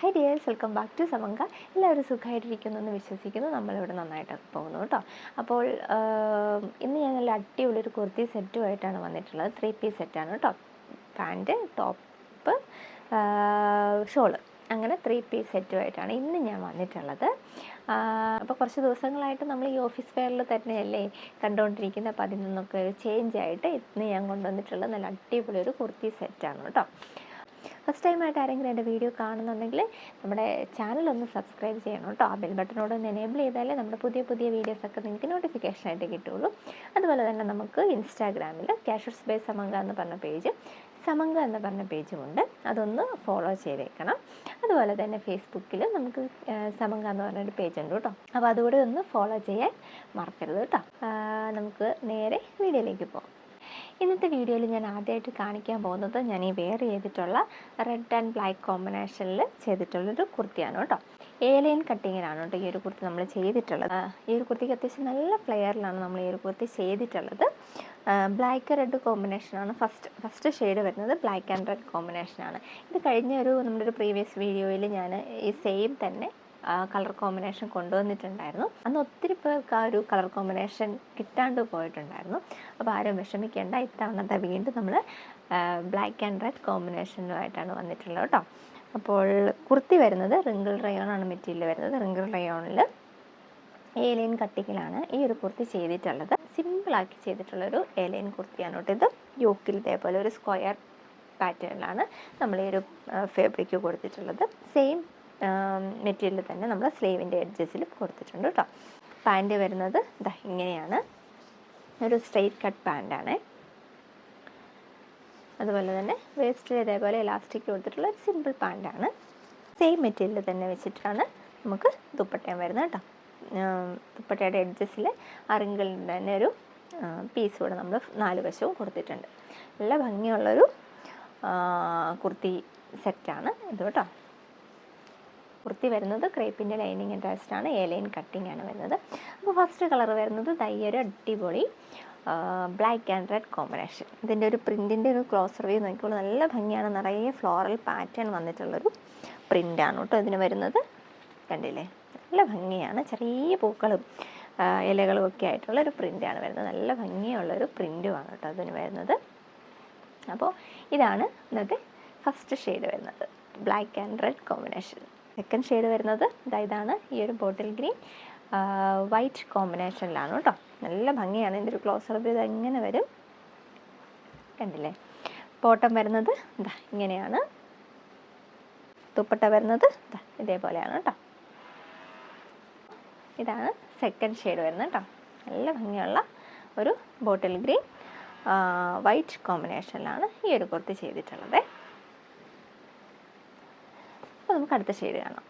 Hi dears welcome back to സമങ്ക എല്ലാവരും സുഖമായിട്ടിരിക്കുന്നു എന്ന് വിശ്വസിക്കുന്നു. നമ്മളിവിടെ നന്നായിട്ട് പോകുന്നു കേട്ടോ. അപ്പോൾ ഇന്ന് ഞാൻ നല്ല അടിപൊളിയൊരു കുർത്തി സെറ്റുമായിട്ടാണ് വന്നിട്ടുള്ളത്. ത്രീ പീസ് സെറ്റാണ് കേട്ടോ. പാന്റ് ടോപ്പ് ഷോൾ അങ്ങനെ ത്രീ പീസ് സെറ്റുമായിട്ടാണ് ഇന്ന് ഞാൻ വന്നിട്ടുള്ളത്. അപ്പോൾ കുറച്ച് ദിവസങ്ങളായിട്ട് നമ്മൾ ഈ ഓഫീസ് വെയറിൽ തന്നെയല്ലേ കണ്ടുകൊണ്ടിരിക്കുന്നത്. അപ്പോൾ അതിൽ നിന്നൊക്കെ ഒരു ചേഞ്ച് ആയിട്ട് ഇന്ന് ഞാൻ കൊണ്ടുവന്നിട്ടുള്ളത് നല്ല അടിപൊളി ഒരു കുർത്തി സെറ്റാണ് കേട്ടോ. ഫസ്റ്റ് ടൈമായിട്ട് ആരെങ്കിലും എന്റെ വീഡിയോ കാണുന്നുണ്ടെങ്കിൽ നമ്മുടെ ചാനൽ ഒന്ന് സബ്സ്ക്രൈബ് ചെയ്യണം കേട്ടോ ആ ബെൽ ബട്ടനോട് ഒന്ന് എനേബിൾ ചെയ്താലേ നമ്മുടെ പുതിയ പുതിയ വീഡിയോസൊക്കെ നിങ്ങൾക്ക് നോട്ടിഫിക്കേഷൻ ആയിട്ട് കിട്ടുള്ളൂ അതുപോലെ തന്നെ നമുക്ക് ഇൻസ്റ്റാഗ്രാമിൽ ക്യാഷ് സ്പേസ് സമങ്ക എന്ന് പറഞ്ഞ പേജ് സമങ്ക എന്ന് പറഞ്ഞ പേജുമുണ്ട് അതൊന്ന് ഫോളോ ചെയ്തേക്കണം. അതുപോലെ തന്നെ ഫേസ്ബുക്കിൽ നമുക്ക് സമങ്ക എന്ന് പറഞ്ഞൊരു പേജ് ഉണ്ട് കേട്ടോ അപ്പോൾ അതുകൂടെ ഒന്ന് ഫോളോ ചെയ്യാൻ മറക്കരുത് കേട്ടോ നമുക്ക് നേരെ വീഡിയോയിലേക്ക് പോകാം. ഇന്നത്തെ വീഡിയോയിൽ ഞാൻ ആദ്യമായിട്ട് കാണിക്കാൻ പോകുന്നത് ഞാൻ ഈ വെയർ ചെയ്തിട്ടുള്ള റെഡ് ആൻഡ് ബ്ലാക്ക് കോമ്പിനേഷനിൽ ചെയ്തിട്ടുള്ളൊരു കുർത്തിയാണ് കേട്ടോ. ഏലൈൻ കട്ടിങ്ങിലാണ് കേട്ടോ ഈ ഒരു കുർത്തി നമ്മൾ ചെയ്തിട്ടുള്ളത്. ഈ ഒരു കുർത്തിക്ക് അത്യാവശ്യം നല്ല ഫ്ലെയറിലാണ് നമ്മൾ ഈ ഒരു കുർത്തി ചെയ്തിട്ടുള്ളത്. ബ്ലാക്ക് റെഡ് കോമ്പിനേഷനാണ് ഫസ്റ്റ് ഫസ്റ്റ് ഷെയ്ഡ് വരുന്നത് ബ്ലാക്ക് ആൻഡ് റെഡ് കോമ്പിനേഷനാണ് ഇത് കഴിഞ്ഞ ഒരു നമ്മുടെ ഒരു പ്രീവിയസ് വീഡിയോയിൽ ഞാൻ ഈ സെയിം തന്നെ കളർ കോമ്പിനേഷൻ കൊണ്ടുവന്നിട്ടുണ്ടായിരുന്നു. അന്ന് ഒത്തിരി പേർക്ക് ആ ഒരു കളർ കോമ്പിനേഷൻ കിട്ടാണ്ട് പോയിട്ടുണ്ടായിരുന്നു. അപ്പോൾ ആരും വിഷമിക്കേണ്ട ഇത്തവണത്തെ വീണ്ടും നമ്മൾ ബ്ലാക്ക് ആൻഡ് റെഡ് കോമ്പിനേഷനുമായിട്ടാണ് വന്നിട്ടുള്ളത് കേട്ടോ. അപ്പോൾ കുർത്തി വരുന്നത് റിങ്കിൾ റയോൺ ആണ് മെറ്റീരിയൽ വരുന്നത്. റിങ്കിൾ റയോണിൽ ഏലിയൻ കട്ടിങ്ങിലാണ് ഈ ഒരു കുർത്തി ചെയ്തിട്ടുള്ളത്. സിമ്പിളാക്കി ചെയ്തിട്ടുള്ളൊരു ഏലിയൻ കുർത്തിയാണ് കേട്ടോ ഇത്. യോക്കിൽ ഇതേപോലെ ഒരു സ്ക്വയർ പാറ്റേണിലാണ് നമ്മൾ ഈ ഒരു ഫാബ്രിക് കൊടുത്തിട്ടുള്ളത്. സെയിം മെറ്റീരിയൽ തന്നെ നമ്മൾ സ്ലീവിന്റെ എഡ്ജസിൽ കൊടുത്തിട്ടുണ്ട് കേട്ടോ പാന്റ് വരുന്നത് ഇതാ ഇങ്ങനെയാണ്. ഒരു സ്ട്രെയിറ്റ് കട്ട് പാന്റാണ് അതുപോലെ തന്നെ വേസ്റ്റിൽ ഇതേപോലെ ഇലാസ്റ്റിക് കൊടുത്തിട്ടുള്ള ഒരു സിമ്പിൾ പാന്റാണ് സെയിം മെറ്റീരിയൽ തന്നെ വെച്ചിട്ടാണ് നമുക്ക് ദുപ്പട്ടയും വരുന്നത് കേട്ടോ ദുപ്പട്ടയുടെ എഡ്ജസിൽ അറിങ്കിളിന്റെ തന്നെ ഒരു പീസ് കൂടെ നമ്മൾ നാല് വശവും കൊടുത്തിട്ടുണ്ട്. നല്ല ഭംഗിയുള്ളൊരു കുർത്തി സെറ്റാണ് ഇത് കേട്ടോ കുർത്തി വരുന്നത് ക്രേപ്പിന്റെ ലൈനിങ് ആണ്. എ ലൈൻ കട്ടിംഗ് ആണ് വരുന്നത്. അപ്പോൾ ഫസ്റ്റ് കളർ വരുന്നത് തയ്യൊരു അടിപൊളി ബ്ലാക്ക് ആൻഡ് റെഡ് കോമ്പിനേഷൻ ഇതിന്റെ ഒരു പ്രിന്റിന്റെ ഒരു ക്ലോസർ വ്യൂ നോക്കിക്കോളൂ. നല്ല ഭംഗിയാണ്. നിറയെ ഫ്ലോറൽ പാറ്റേൺ വന്നിട്ടുള്ളൊരു പ്രിന്റാണ് കേട്ടോ ഇതിന് വരുന്നത്. കണ്ടില്ലേ? നല്ല ഭംഗിയാണ്. ചെറിയ പൂക്കളും ഇലകളും ഒക്കെ ആയിട്ടുള്ളൊരു പ്രിന്റാണ് വരുന്നത്. നല്ല ഭംഗിയുള്ളൊരു പ്രിന്റുമാണ് കേട്ടോ അതിന് വരുന്നത്. അപ്പോൾ ഇതാണ് ഇന്നത്തെ ഫസ്റ്റ് ഷെയ്ഡ് വരുന്നത്. Black and red combination second shade വരുന്നത്. ഇതാ ഇതാണ് ഈ ഒരു ബോട്ടിൽ ഗ്രീൻ വൈറ്റ് കോമ്പിനേഷനിലാണ് കേട്ടോ. നല്ല ഭംഗിയാണ്. ഇതിന്റെ ഒരു ക്ലോസർ അപ്പ് ഇത് എങ്ങനെ വരും? കണ്ടില്ലേ? ബോട്ടം വരുന്നത് ഇതാ ഇങ്ങനെയാണ്. ദുപ്പട്ട വരുന്നത് ഇതാ ഇതേപോലെയാണ് കേട്ടോ. ഇതാണ് സെക്കൻഡ് ഷെയ്ഡ് വരുന്നത് കേട്ടോ. നല്ല ഭംഗിയുള്ള ഒരു ബോട്ടിൽ ഗ്രീൻ വൈറ്റ് കോമ്പിനേഷനിലാണ് ഈ ഒരു കുർത്തി ചെയ്തിട്ടുള്ളത്. നമുക്ക് അടുത്ത ഷെയ്ഡ് കാണാം.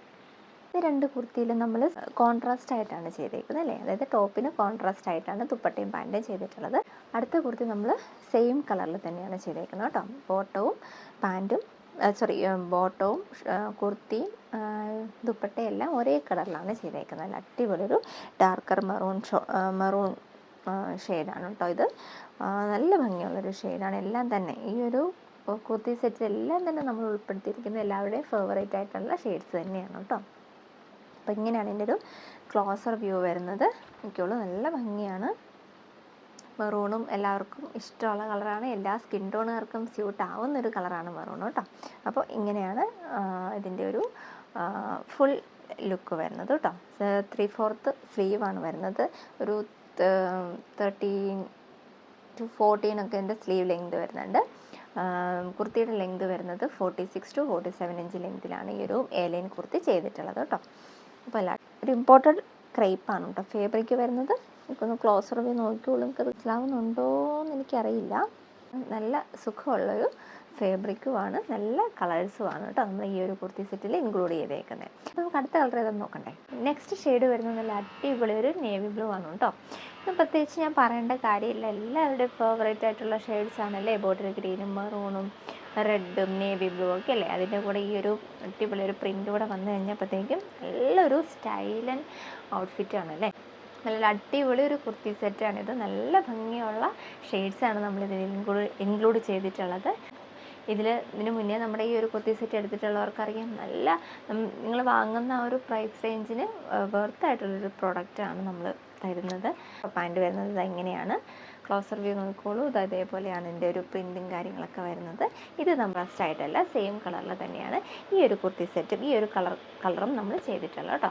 ഇത് രണ്ട് കുർത്തിയിലും നമ്മൾ കോൺട്രാസ്റ്റ് ആയിട്ടാണ് ചെയ്തേക്കുന്നത് അല്ലേ? അതായത് ടോപ്പിന് കോൺട്രാസ്റ്റ് ആയിട്ടാണ് ദുപ്പട്ടയും പാന്റും ചെയ്തിട്ടുള്ളത്. അടുത്ത കുർത്തി നമ്മൾ സെയിം കളറിൽ തന്നെയാണ് ചെയ്തേക്കുന്നത് കേട്ടോ. ബോട്ടവും പാന്റും സോറി ബോട്ടവും കുർത്തിയും ദുപ്പട്ടയും എല്ലാം ഒരേ കളറിലാണ് ചെയ്തേക്കുന്നത്. അല്ല അടിപൊളിയൊരു ഡാർക്കർ മെറൂൺ ഷോ മെറൂൺ ഷെയ്ഡാണ് കേട്ടോ ഇത്. നല്ല ഭംഗിയുള്ളൊരു ഷെയ്ഡാണ് എല്ലാം തന്നെ. ഈ ഒരു കുർത്തി സെറ്റ് എല്ലാം തന്നെ നമ്മൾ ഉൾപ്പെടുത്തിയിരിക്കുന്നത് എല്ലാവരുടെയും ഫേവറേറ്റ് ആയിട്ടുള്ള ഷെയ്ഡ്സ് തന്നെയാണ് കേട്ടോ. അപ്പോൾ ഇങ്ങനെയാണ് ഇതിന്റെ ഒരു ക്ലോസർ വ്യൂ വരുന്നത്. എനിക്കുള്ളൂ നല്ല ഭംഗിയാണ്. മെറൂണും എല്ലാവർക്കും ഇഷ്ടമുള്ള കളറാണ്. എല്ലാ സ്കിൻ ടോണുകാർക്കും സ്യൂട്ട് ആവുന്ന ഒരു കളറാണ് മെറൂൺ കേട്ടോ. അപ്പോൾ ഇങ്ങനെയാണ് ഇതിന്റെ ഒരു ഫുൾ ലുക്ക് വരുന്നത് കേട്ടോ. ത്രീ ഫോർത്ത് സ്ലീവാണ് വരുന്നത്. ഒരു തേർട്ടീൻ ടു ഫോർട്ടീൻ ഒക്കെ എന്റെ സ്ലീവ് ലെങ്ത് വരുന്നുണ്ട്. കുർത്തിയുടെ ലെങ്ത് വരുന്നത് forty six to forty seven inch ലെങ്തിലാണ് ഈ ഒരു എ ലൈൻ കുർത്തി ചെയ്തിട്ടുള്ളത് കേട്ടോ അപ്പോൾ അല്ല ഒരു ഇമ്പോർട്ടന്റ് ക്രേപ്പാണ് കേട്ടോ ഫേബ്രിക് വരുന്നത്. എനിക്കൊന്ന് ക്ലോസർ പോയി നിങ്ങൾക്ക് മനസ്സിലാവുന്നുണ്ടോ എന്ന് എനിക്കറിയില്ല. നല്ല സുഖമുള്ളൊരു ഫേബ്രിക്കുമാണ്. നല്ല കളേഴ്സുമാണ് കേട്ടോ നമ്മൾ ഈ ഒരു കുർത്തി സെറ്റിൽ ഇൻക്ലൂഡ് ചെയ്തേക്കുന്നത് നമുക്ക് അടുത്ത കളർ ഏതെന്ന് നോക്കണ്ടേ? നെക്സ്റ്റ് ഷെയ്ഡ് വരുന്നത് നല്ല അടിപൊളി ഒരു നേവി ബ്ലൂ ആണ് കേട്ടോ. ഇത് പ്രത്യേകിച്ച് ഞാൻ പറയേണ്ട കാര്യമില്ല. എല്ലാവരുടെയും ഫേവറേറ്റ് ആയിട്ടുള്ള ഷെയ്ഡ്സ് ആണല്ലേ? ബോട്ടിൽ ഗ്രീനും മെറൂണും റെഡും നേവി ബ്ലൂ ഒക്കെ അല്ലേ? അതിന്റെ കൂടെ ഈ ഒരു അടിപൊളി ഒരു പ്രിന്റ് കൂടെ വന്നു കഴിഞ്ഞപ്പോഴത്തേക്കും നല്ലൊരു സ്റ്റൈലൻ ഔട്ട്ഫിറ്റാണ് അല്ലേ നല്ല അടിപൊളി ഒരു കുർത്തി സെറ്റാണിത് നല്ല ഭംഗിയുള്ള ഷെയ്ഡ്സാണ് നമ്മളിതിൽ ഇൻക്ലൂഡ് ഇൻക്ലൂഡ് ചെയ്തിട്ടുള്ളത്. ഇതിൽ ഇതിന് മുന്നേ നമ്മുടെ ഈ ഒരു കുർത്തി സെറ്റ് എടുത്തിട്ടുള്ളവർക്കറിയാം. നല്ല നിങ്ങൾ വാങ്ങുന്ന ആ ഒരു പ്രൈസ് റേഞ്ചിന് വെർത്തായിട്ടുള്ളൊരു പ്രോഡക്റ്റാണ് നമ്മൾ തരുന്നത്. പാന്റ് വരുന്നത് ഇത് ക്ലോസർ വ്യൂ നോക്കിക്കോളൂ. ഇത് അതേപോലെയാണ് എന്റെ ഒരു പ്രിന്റും കാര്യങ്ങളൊക്കെ വരുന്നത്. ഇത് നമ്മൾ ആയിട്ടല്ല സെയിം കളറിൽ തന്നെയാണ് ഈ ഒരു കുർത്തി സെറ്റും ഈ ഒരു കളർ കളറും നമ്മൾ ചെയ്തിട്ടുള്ളത് കേട്ടോ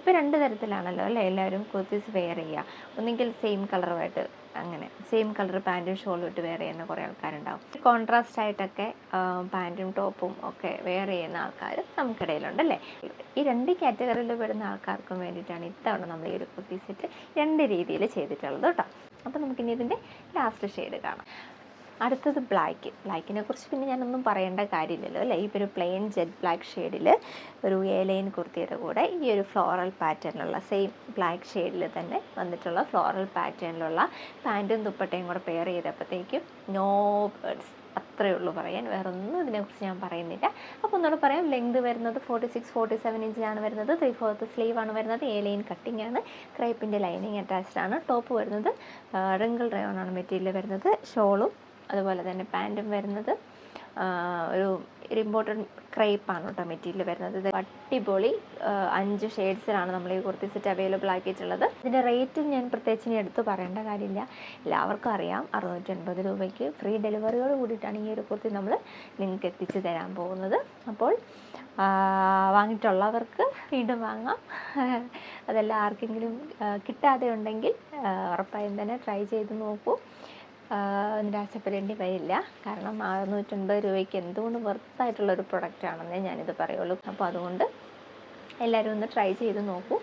ഇപ്പോൾ രണ്ട് തരത്തിലാണല്ലോ അല്ലേ എല്ലാവരും കുർത്തീസ് വെയർ ചെയ്യുക. ഒന്നുകിൽ സെയിം കളറുമായിട്ട് അങ്ങനെ. സെയിം കളർ പാന്റും ഷോളും ഇട്ട് വെയർ ചെയ്യുന്ന കുറേ ആൾക്കാരുണ്ടാവും. കോൺട്രാസ്റ്റ് ആയിട്ടൊക്കെ പാന്റും ടോപ്പും ഒക്കെ വെയർ ചെയ്യുന്ന ആൾക്കാർ നമുക്കിടയിലുണ്ട് അല്ലേ ഈ രണ്ട് കാറ്റഗറിയിൽ പെടുന്ന ആൾക്കാർക്കും വേണ്ടിയിട്ടാണ് ഇത്തവണ നമ്മൾ ഈ ഒരു കുർത്തി സെറ്റ് രണ്ട് രീതിയിൽ ചെയ്തിട്ടുള്ളത് കേട്ടോ. അപ്പോൾ നമുക്കിനി ഇതിന്റെ ലാസ്റ്റ് ഷെയ്ഡ് കാണാം. അടുത്തത് ബ്ലാക്ക് ബ്ലാക്കിനെ കുറിച്ച് പിന്നെ ഞാനൊന്നും പറയേണ്ട കാര്യമില്ലല്ലോ അല്ലേ? ഈ ഒരു പ്ലെയിൻ ജെറ്റ് ബ്ലാക്ക് ഷെയ്ഡിൽ ഒരു എ ലൈൻ കുർത്തിയുടെ കൂടെ ഈ ഒരു ഫ്ലോറൽ പാറ്റേണിലുള്ള സെയിം ബ്ലാക്ക് ഷെയ്ഡിൽ തന്നെ വന്നിട്ടുള്ള ഫ്ലോറൽ പാറ്റേണിലുള്ള പാന്റും ദുപ്പട്ടയും കൂടെ പെയർ ചെയ്തപ്പോഴത്തേക്കും നോ ബേർഡ്സ് അത്രയേ ഉള്ളൂ പറയാൻ. വേറെ ഒന്നും ഇതിനെക്കുറിച്ച് ഞാൻ പറയുന്നില്ല. അപ്പോൾ ഒന്നുകൂടെ പറയാം. ലെങ്ത് വരുന്നത് ഫോർട്ടി സിക്സ് ഫോർട്ടി സെവൻ ഇഞ്ചിലാണ് വരുന്നത്. ത്രീ ഫോർത്ത് സ്ലീവ് ആണ് വരുന്നത്. എ ലൈൻ കട്ടിംഗ് ആണ് ക്രൈപ്പിന്റെ ലൈനിങ് അറ്റാച്ച്ഡ് ആണ്. ടോപ്പ് വരുന്നത് റിങ്കിൾ റയോൺ ആണ് മെറ്റീരിയൽ വരുന്നത്. ഷോളും അതുപോലെ തന്നെ പാന്റും വരുന്നത് ഒരു ഒരു ഇമ്പോർട്ടന്റ് ക്രൈപ്പാണ് കേട്ടോ മെറ്റീരിയൽ വരുന്നത്. ഇത് അടിപൊളി അഞ്ച് ഷെയ്ഡ്സിലാണ് നമ്മൾ ഈ കുർത്തി സെറ്റ് അവൈലബിൾ ആക്കിയിട്ടുള്ളത്. ഇതിന്റെ റേറ്റ് ഞാൻ പ്രത്യേകിച്ച് ഇനി എടുത്ത് പറയേണ്ട കാര്യമില്ല. എല്ലാവർക്കും അറിയാം അറുന്നൂറ്റി അൻപത് രൂപയ്ക്ക് ഫ്രീ ഡെലിവറിയോട് കൂടിയിട്ടാണ് ഈ ഒരു കുർത്തി നമ്മൾ നിങ്ങൾക്ക് എത്തിച്ചു തരാൻ പോകുന്നത്. അപ്പോൾ വാങ്ങിയിട്ടുള്ളവർക്ക് വീണ്ടും വാങ്ങാം. അതെല്ലാം ആർക്കെങ്കിലും കിട്ടാതെ ഉണ്ടെങ്കിൽ ഉറപ്പായും തന്നെ ട്രൈ ചെയ്ത് നോക്കൂ. നിരാശപ്പെടേണ്ടി വരില്ല. കാരണം അറുന്നൂറ്റൻപത് രൂപയ്ക്ക് എന്തുകൊണ്ട് വെർത്തായിട്ടുള്ളൊരു പ്രൊഡക്റ്റാണെന്നേ ഞാനിത് പറയുള്ളൂ. അപ്പോൾ അതുകൊണ്ട് എല്ലാവരും ഒന്ന് ട്രൈ ചെയ്ത് നോക്കൂ.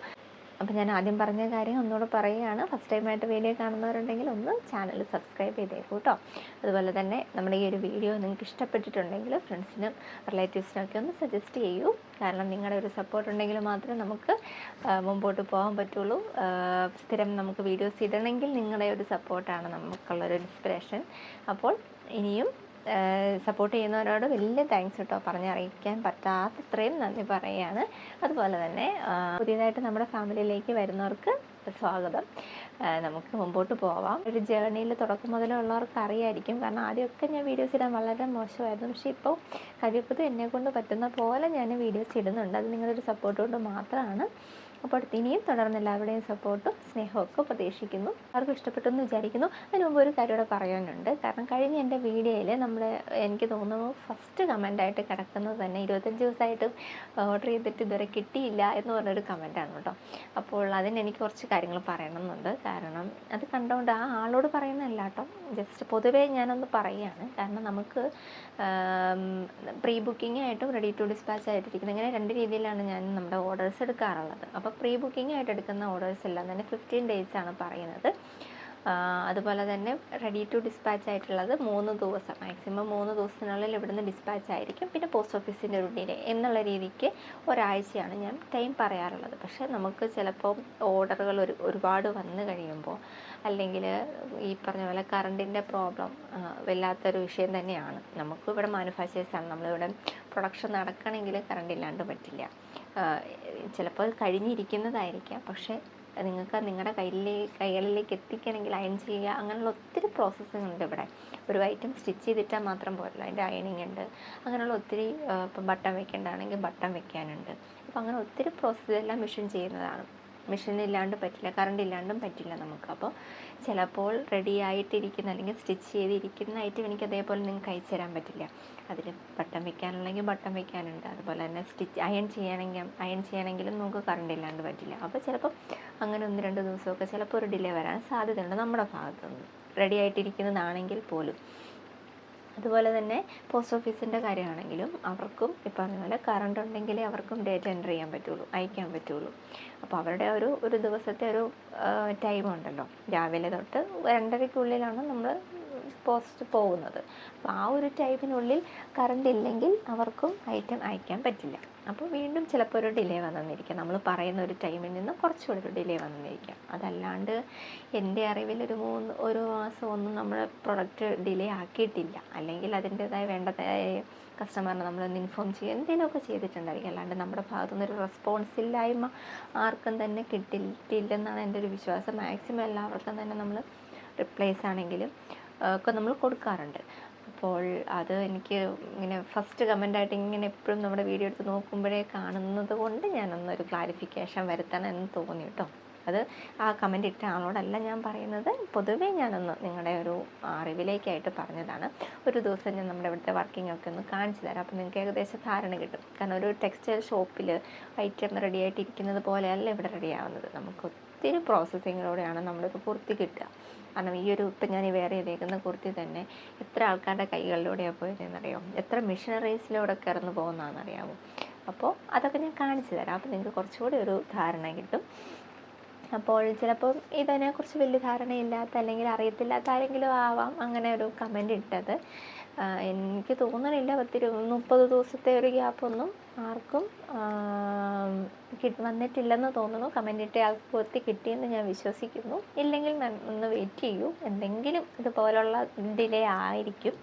അപ്പോൾ ഞാൻ ആദ്യം പറഞ്ഞ കാര്യം ഒന്നുകൂടെ പറയുകയാണ്. ഫസ്റ്റ് ടൈമായിട്ട് വീഡിയോ കാണുന്നവരുണ്ടെങ്കിൽ ഒന്ന് ചാനൽ സബ്സ്ക്രൈബ് ചെയ്തേക്കൂ കേട്ടോ അതുപോലെ തന്നെ നമ്മുടെ ഈ ഒരു വീഡിയോ നിങ്ങൾക്ക് ഇഷ്ടപ്പെട്ടിട്ടുണ്ടെങ്കിൽ ഫ്രണ്ട്സിനും റിലേറ്റീവ്സിനൊക്കെ ഒന്ന് സജസ്റ്റ് ചെയ്യൂ. കാരണം നിങ്ങളുടെ ഒരു സപ്പോർട്ട് ഉണ്ടെങ്കിൽ മാത്രമേ നമുക്ക് മുമ്പോട്ട് പോകാൻ പറ്റുള്ളൂ. സ്ഥിരം നമുക്ക് വീഡിയോസ് ഇടണമെങ്കിൽ നിങ്ങളുടെ ഒരു സപ്പോർട്ടാണ് നമുക്കുള്ളൊരു ഇൻസ്പിറേഷൻ അപ്പോൾ ഇനിയും സപ്പോർട്ട് ചെയ്യുന്നവരോട് വലിയ താങ്ക്സ് കേട്ടോ പറഞ്ഞറിയിക്കാൻ പറ്റാത്തത്രയും നന്ദി പറയുകയാണ് അതുപോലെ തന്നെ പുതിയതായിട്ട് നമ്മുടെ ഫാമിലിയിലേക്ക് വരുന്നവർക്ക് സ്വാഗതം. നമുക്ക് മുമ്പോട്ട് പോവാം. ഒരു ജേർണിയിൽ തുടക്കം മുതലുള്ളവർക്ക് അറിയായിരിക്കും. കാരണം ആദ്യമൊക്കെ ഞാൻ വീഡിയോസ് ഇടാൻ വളരെ മോശമായിരുന്നു. പക്ഷേ ഇപ്പോൾ കഴിയപ്പത് എന്നെ കൊണ്ട് പറ്റുന്ന പോലെ ഞാൻ വീഡിയോസ് ഇടുന്നുണ്ട്. അത് നിങ്ങളുടെ ഒരു സപ്പോർട്ട് കൊണ്ട് മാത്രമാണ് അപ്പോൾ ഇനിയും തുടർന്ന് എല്ലാവരുടെയും സപ്പോർട്ടും സ്നേഹവും ഒക്കെ പ്രതീക്ഷിക്കുന്നു. അവർക്ക് ഇഷ്ടപ്പെട്ടു എന്ന് വിചാരിക്കുന്നു. അതിന് മുമ്പ് ഒരു കാര്യം കൂടെ പറയാനുണ്ട്. കാരണം കഴിഞ്ഞ എന്റെ വീഡിയോയിൽ നമ്മൾ എനിക്ക് തോന്നുന്നു ഫസ്റ്റ് കമന്റായിട്ട് കിടക്കുന്നത് തന്നെ ഇരുപത്തഞ്ച് ദിവസമായിട്ട് ഓർഡർ ചെയ്തിട്ട് ഇതുവരെ കിട്ടിയില്ല എന്ന് പറഞ്ഞൊരു കമന്റാണ് കേട്ടോ. അപ്പോൾ അതിന് എനിക്ക് കുറച്ച് കാര്യങ്ങൾ പറയണമെന്നുണ്ട്. കാരണം അത് കണ്ടുകൊണ്ട് ആ ആളോട് പറയുന്നതല്ല കേട്ടോ. ജസ്റ്റ് പൊതുവേ ഞാനൊന്ന് പറയുകയാണ് കാരണം നമുക്ക് പ്രീ ബുക്കിംഗ് ആയിട്ടും റെഡി ടു ഡിസ്പാച്ച് ആയിട്ടിരിക്കുന്നത്. ഇങ്ങനെ രണ്ട് രീതിയിലാണ് ഞാൻ നമ്മുടെ ഓർഡേഴ്സ് എടുക്കാറുള്ളത്. പ്രീ ബുക്കിംഗ് ആയിട്ട് എടുക്കുന്ന ഓർഡേഴ്സ് എല്ലാം തന്നെ ഫിഫ്റ്റീൻ ഡേയ്സ് ആണ് പറയുന്നത്. അതുപോലെ തന്നെ റെഡി ടു ഡിസ്പാച്ച് ആയിട്ടുള്ളത് മൂന്ന് ദിവസം. മാക്സിമം മൂന്ന് ദിവസത്തിനുള്ളിൽ ഇവിടുന്ന് ഡിസ്പാച്ച് ആയിരിക്കും. പിന്നെ പോസ്റ്റ് ഓഫീസിന്റെ ഒരു ഡിലേ എന്നുള്ള രീതിക്ക് ഒരാഴ്ചയാണ് ഞാൻ ടൈം പറയാറുള്ളത്. പക്ഷേ നമുക്ക് ചിലപ്പോൾ ഓർഡറുകൾ ഒരു ഒരുപാട് വന്നു കഴിയുമ്പോൾ അല്ലെങ്കിൽ ഈ പറഞ്ഞ പോലെ കറണ്ടിന്റെ പ്രോബ്ലം വല്ലാത്തൊരു വിഷയം തന്നെയാണ്. നമുക്ക് ഇവിടെ മാനുഫാക്ചേഴ്സാണ് നമ്മളിവിടെ പ്രൊഡക്ഷൻ നടക്കണമെങ്കിൽ കറണ്ട് ഇല്ലാണ്ട് പറ്റില്ല. ചിലപ്പോൾ കഴിഞ്ഞിരിക്കുന്നതായിരിക്കാം. പക്ഷേ നിങ്ങൾക്ക് നിങ്ങളുടെ കയ്യിലേ കൈകളിലേക്ക് എത്തിക്കണമെങ്കിൽ അയൺ ചെയ്യുക അങ്ങനെയുള്ള ഒത്തിരി പ്രോസസ്സിങ് ഉണ്ട് ഇവിടെ. ഒരു ഐറ്റം സ്റ്റിച്ച് ചെയ്തിട്ടാൽ മാത്രം പോരല്ലോ. അതിന്റെ അയണിങ് ഉണ്ട്. അങ്ങനെയുള്ള ഒത്തിരി ഇപ്പം ബട്ടൺ വെക്കേണ്ടതാണെങ്കിൽ ബട്ടൺ വെക്കാനുണ്ട്. അപ്പോൾ അങ്ങനെ ഒത്തിരി പ്രോസസ്സ് എല്ലാം മെഷീൻ ചെയ്യുന്നതാണ്. മെഷീൻ ഇല്ലാണ്ട് പറ്റില്ല കറണ്ട് ഇല്ലാണ്ടും പറ്റില്ല നമുക്ക്. അപ്പോൾ ചിലപ്പോൾ റെഡി ആയിട്ടിരിക്കുന്ന അല്ലെങ്കിൽ സ്റ്റിച്ച് ചെയ്തിരിക്കുന്ന ഐറ്റം എനിക്ക് അതേപോലെ നിങ്ങൾക്ക് അയച്ചു തരാൻ പറ്റില്ല. അതിൽ ബട്ടൺ വെക്കാനുണ്ടെങ്കിൽ ബട്ടൺ വെക്കാനുണ്ട്. അതുപോലെ തന്നെ സ്റ്റിച്ച് അയൺ ചെയ്യണമെങ്കിൽ അയൺ ചെയ്യണമെങ്കിലും നമുക്ക് കറണ്ട് ഇല്ലാണ്ട് പറ്റില്ല. അപ്പോൾ ചിലപ്പോൾ അങ്ങനെ ഒന്ന് രണ്ട് ദിവസമൊക്കെ ചിലപ്പോൾ ഒരു ഡിലേ വരാൻ സാധ്യതയുണ്ട് നമ്മുടെ ഭാഗത്തുനിന്ന്. റെഡി ആയിട്ടിരിക്കുന്നതാണെങ്കിൽ പോലും. അതുപോലെ തന്നെ പോസ്റ്റ് ഓഫീസിന്റെ കാര്യമാണെങ്കിലും അവർക്കും ഈ പറഞ്ഞ പോലെ കറണ്ട് ഉണ്ടെങ്കിലേ അവർക്കും ഡേറ്റ് എന്റർ ചെയ്യാൻ പറ്റുള്ളൂ അയക്കാൻ പറ്റുള്ളൂ. അപ്പോൾ അവരുടെ ഒരു ഒരു ദിവസത്തെ ഒരു ടൈം ഉണ്ടല്ലോ. രാവിലെ തൊട്ട് രണ്ടരയ്ക്കുള്ളിലാണ് നമ്മൾ പോസ്റ്റ് പോകുന്നത്. അപ്പോൾ ആ ഒരു ടൈമിനുള്ളിൽ കറണ്ട് ഇല്ലെങ്കിൽ അവർക്കും ഐറ്റം അയക്കാൻ പറ്റില്ല. അപ്പോൾ വീണ്ടും ചിലപ്പോൾ ഒരു ഡിലേ വന്നെന്നിരിക്കാം. നമ്മൾ പറയുന്ന ഒരു ടൈമിൽ നിന്ന് കുറച്ചുകൂടി ഒരു ഡിലേ വന്നെന്നിരിക്കാം. അതല്ലാണ്ട് എന്റെ അറിവിൽ ഒരു മൂന്ന് ഒരു മാസം ഒന്നും നമ്മൾ പ്രൊഡക്റ്റ് ഡിലേ ആക്കിയിട്ടില്ല. അല്ലെങ്കിൽ അതിന്റെതായ വേണ്ടതായ കസ്റ്റമറിനെ നമ്മളൊന്ന് ഇൻഫോം ചെയ്യുക എന്തെങ്കിലുമൊക്കെ ചെയ്തിട്ടുണ്ടായിരിക്കും. അല്ലാണ്ട് നമ്മുടെ ഭാഗത്തുനിന്ന് ഒരു റെസ്പോൺസ് ഇല്ലായ്മ ആർക്കും തന്നെ കിട്ടിയിട്ടില്ലെന്നാണ് എന്റെ ഒരു വിശ്വാസം. മാക്സിമം എല്ലാവർക്കും തന്നെ നമ്മൾ റിപ്ലേസ് ആണെങ്കിലും ഒക്കെ നമ്മൾ കൊടുക്കാറുണ്ട്. അപ്പോൾ അത് എനിക്ക് ഇങ്ങനെ ഫസ്റ്റ് കമന്റായിട്ട് ഇങ്ങനെ എപ്പോഴും നമ്മുടെ വീഡിയോ എടുത്ത് നോക്കുമ്പോഴേ കാണുന്നത് കൊണ്ട് ഞാനൊന്നൊരു ക്ലാരിഫിക്കേഷൻ വരുത്തണം എന്ന് തോന്നി കേട്ടോ. അത് ആ കമന്റ് ഇട്ട ആളോടല്ല ഞാൻ പറയുന്നത്. പൊതുവേ ഞാനൊന്ന് നിങ്ങളുടെ ഒരു അറിവിലേക്കായിട്ട് പറഞ്ഞതാണ്. ഒരു ദിവസം ഞാൻ നമ്മുടെ ഇവിടുത്തെ വർക്കിംഗ് ഒക്കെ ഒന്ന് കാണിച്ചു തരാം. അപ്പോൾ നിങ്ങൾക്ക് ഏകദേശം ധാരണ കിട്ടും. കാരണം ഒരു ടെക്സ്റ്റൈൽ ഷോപ്പിൽ ഐറ്റം റെഡി ആയിട്ടിരിക്കുന്നത് പോലെയല്ല ഇവിടെ റെഡി ആവുന്നത്. നമുക്ക് ഒത്തിരി പ്രോസസ്സിങ്ങിലൂടെയാണ് നമ്മളിപ്പോൾ കുർത്തി കിട്ടുക. കാരണം ഈ ഒരു ഇപ്പം ഞാൻ ഈ വേറെ ചെയ്തേക്കുന്ന കുർത്തി തന്നെ എത്ര ആൾക്കാരുടെ കൈകളിലൂടെയാണ് പോയതെന്നറിയാം? എത്ര മിഷനറീസിലൂടെ കടന്നു പോകുന്നതെന്നറിയാമോ അപ്പോൾ അതൊക്കെ ഞാൻ കാണിച്ചു തരാം. അപ്പോൾ നിങ്ങൾക്ക് കുറച്ചുകൂടി ഒരു ധാരണ കിട്ടും. അപ്പോൾ ചിലപ്പോൾ ഇതിനെക്കുറിച്ച് വലിയ ധാരണയില്ലാത്ത അല്ലെങ്കിൽ അറിയത്തില്ലാത്ത ആരെങ്കിലും ആവാം അങ്ങനെ ഒരു കമന്റ് ഇട്ടത്. എനിക്ക് തോന്നണില്ല പത്തിരു മുപ്പത് ദിവസത്തെ ഒരു ഗ്യാപ്പൊന്നും ആർക്കും വന്നിട്ടില്ലെന്ന് തോന്നുന്നു. കമന്റ് ഇട്ട ആൾക്ക് പൂർത്തി കിട്ടിയെന്ന് ഞാൻ വിശ്വസിക്കുന്നു. ഇല്ലെങ്കിൽ ഒന്ന് വെയിറ്റ് ചെയ്യൂ. എന്തെങ്കിലും ഇതുപോലുള്ള ഡിലേ ആയിരിക്കും.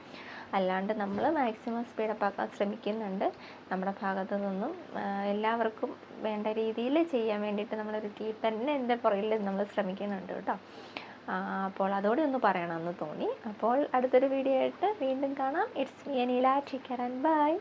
അല്ലാണ്ട് നമ്മൾ മാക്സിമം സ്പീഡപ്പ് ആക്കാൻ ശ്രമിക്കുന്നുണ്ട്. നമ്മുടെ ഭാഗത്തു നിന്നും എല്ലാവർക്കും വേണ്ട രീതിയിൽ ചെയ്യാൻ വേണ്ടിയിട്ട് നമ്മളൊരു എന്റെ പുറകിൽ നമ്മൾ ശ്രമിക്കുന്നുണ്ട് കേട്ടോ. അപ്പോൾ അതോടെ ഒന്ന് പറയണമെന്ന് തോന്നി. അപ്പോൾ അടുത്തൊരു വീഡിയോ ആയിട്ട് വീണ്ടും കാണാം. It's me Aneela take care and bye